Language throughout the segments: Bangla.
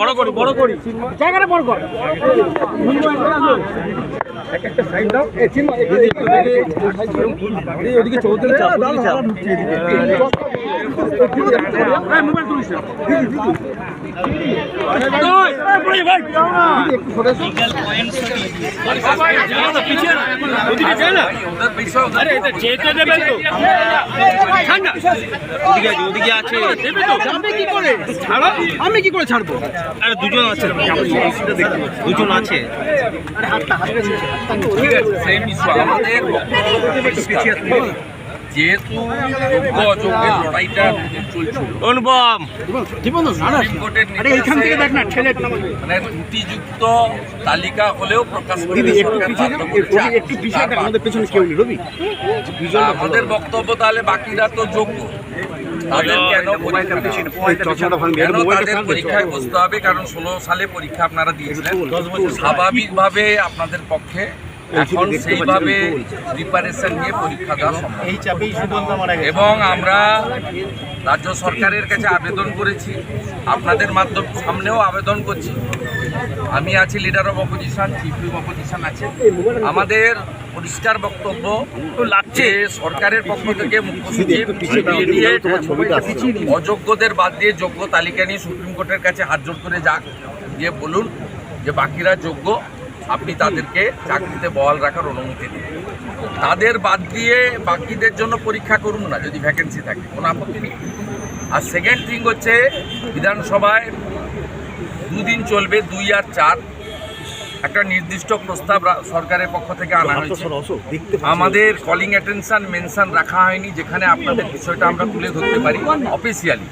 বড় করি বড় করি। জায়গাটা বড় কর। ওদিকে চৌধুরী আমি কি করে ছাড়বো আরে দুজন আছে দুজন আছে ঠিক আছে যেহেতু যোগ্য অযোগ্যের লড়াইটা চলছিল। অনুপম। মানে ত্রুটিযুক্ত তালিকা হলেও প্রকাশ আমাদের পেছনে কেউ নেই রবি। আমাদের বক্তব্য তাহলে বাকিরা তো যোগ্য। তাদের কেন কেন তাদের পরীক্ষায় বসতে হবে? কারণ ষোলো সালে পরীক্ষা আপনারা দিয়েছিলেন। স্বাভাবিকভাবে আপনাদের পক্ষে এখন সেইভাবে প্রিপারেশন নিয়ে পরীক্ষা দেওয়া সম্ভব। এই চাপেই এবং আমরা রাজ্য সরকারের কাছে আবেদন করেছি আপনাদের মাধ্যম সামনেও আবেদন করছি। আমি আছি leader of opposition chief whip opposition আছে। আমাদের পরিষ্কার বক্তব্য লাগছে সরকারের পক্ষ থেকে মুখ্য সচিব অযোগ্যদের বাদ দিয়ে যোগ্য তালিকা নিয়ে সুপ্রিম কোর্টের কাছে হাত জোর করে যাক গিয়ে বলুন যে বাকিরা যোগ্য আপনি তাদেরকে চাকরিতে বহাল রাখার অনুমতি দিন। তাদের বাদ দিয়ে বাকিদের জন্য পরীক্ষা করুন না যদি ভ্যাকেন্সি থাকে। কোনো আপত্তি নেই। আর সেকেন্ড থিং হচ্ছে বিধানসভায় দুদিন চলবে দুই আর চার। একটা নির্দিষ্ট প্রস্তাব সরকারের পক্ষ থেকে আনা হয়েছে। আমাদের কলিং অ্যাটেনশন মেনশন রাখা হয়নি যেখানে আপনাদের বিষয়টা আমরা তুলে ধরতে পারি অফিসিয়ালি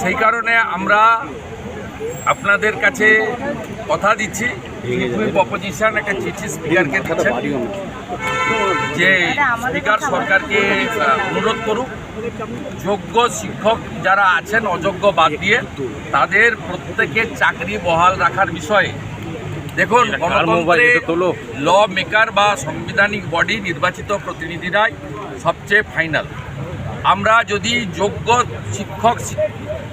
সেই কারণে আমরা আপনাদের কাছে কথা দিচ্ছি। অপোজিশন একটা চিঠি স্পিকারকে দিচ্ছেন। যে স্পিকার সরকারকে অনুরোধ করুক যোগ্য শিক্ষক যারা আছেন অযোগ্য বাদ দিয়ে তাদের প্রত্যেকের চাকরি বহাল রাখার বিষয়ে। দেখুন গণতন্ত্রে ল মেকার বা সাংবিধানিক বডি নির্বাচিত প্রতিনিধিরাই সবচেয়ে ফাইনাল আমরা যদি যোগ্য শিক্ষক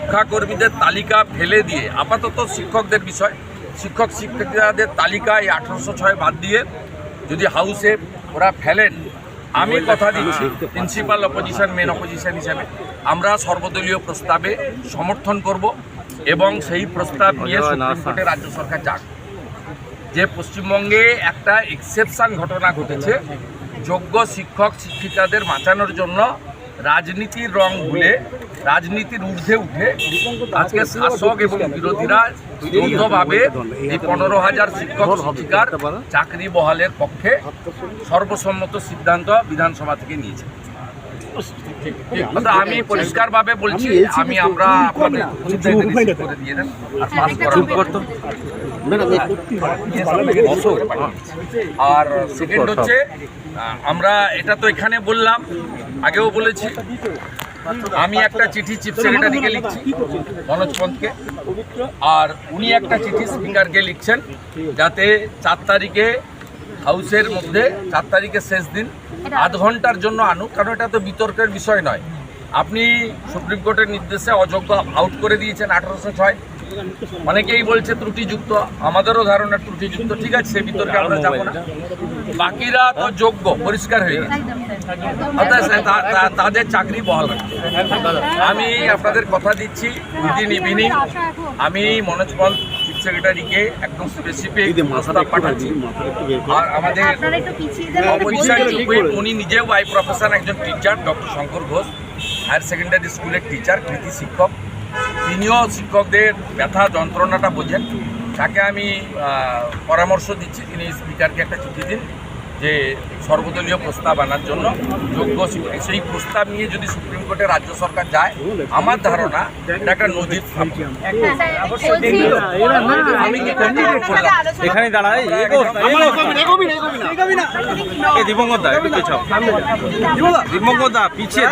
শিক্ষাকর্মীদের তালিকা ফেলে দিয়ে আপাতত শিক্ষকদের বিষয় শিক্ষক শিক্ষিকাদের তালিকায় আঠারোশো ছয় বাদ দিয়ে যদি হাউসে ওরা ফেলেন আমি কথা দিচ্ছি প্রিন্সিপাল অপোজিশন মেন অপোজিশন হিসেবে আমরা সর্বদলীয় প্রস্তাবে সমর্থন করব এবং সেই প্রস্তাব নিয়ে সুপ্রিম কোর্টে রাজ্য সরকার যাক। যে পশ্চিমবঙ্গে একটা এক্সেপশান ঘটনা ঘটেছে যোগ্য শিক্ষক শিক্ষিকাদের বাঁচানোর জন্য রাজনীতির রং ভুলে, রাজনীতির ঊর্ধ্বে উঠে আজকে শাসক এবং বিরোধীরা যৌথভাবে এই পনেরো হাজার শিক্ষক, শিক্ষিকার চাকরি বহালের পক্ষে সর্বসম্মত সিদ্ধান্ত বিধানসভা থেকে নিয়েছে। অর্থাৎ আমি পরিষ্কারভাবে বলছি আমি আমরা আপনাদের করে দিয়ে দেন। আর pass করানো আর সেকেন্ড হচ্ছে আমরা এটা তো এখানে বললাম আগেও বলেছি। আমি একটা চিঠি চিফ সেক্রেটারিকে লিখছি মনোজ পন্থকে। আর উনি একটা চিঠি স্পিকারকে লিখছেন যাতে চার তারিখে হাউসের মধ্যে চার তারিখে শেষ দিন আধ ঘণ্টার জন্য আনুক কারণ এটা তো বিতর্কের বিষয় নয়। আপনি সুপ্রিম কোর্টের নির্দেশে অযোগ্য আউট করে দিয়েছেন আঠারোশো ছয়। অনেকেই বলছে ত্রুটিযুক্ত আমাদেরও ধারণা ত্রুটিযুক্ত ঠিক আছে সে বিতর্কে আমরা যাব না। বাকিরা তো যোগ্য পরিষ্কার হয়ে গেছে। তাদের চাকরি বহাল। আমি আপনাদের কথা দিচ্ছি উইদিন ইভিনিং। আমি মনোজ পল সেক্রেটারিকে একদম স্পেসিফিক প্রস্তাব পাঠাচ্ছি। আর আমাদের আপনারা একটু পিছিয়ে যান অপোজিশন উনি নিজেও বাই প্রফেশন একজন teacher doctor Shankar Ghosh higher secondary স্কুলের টিচার কৃতি শিক্ষক। তিনিও শিক্ষকদের ব্যথা যন্ত্রণাটা বোঝেন। তাকে আমি পরামর্শ দিচ্ছি তিনি স্পিকারকে একটা চিঠি দিন। যে সর্বদলীয় প্রস্তাব আনার জন্য যোগ্য সেই প্রস্তাব নিয়ে যদি সুপ্রিম কোর্টে রাজ্য সরকার যায়, আমার ধারণা এটা একটা নজির এখানে দাঁড়ায় দিবঙ্গত দা একটু পেছাও। দা পিছিয়ে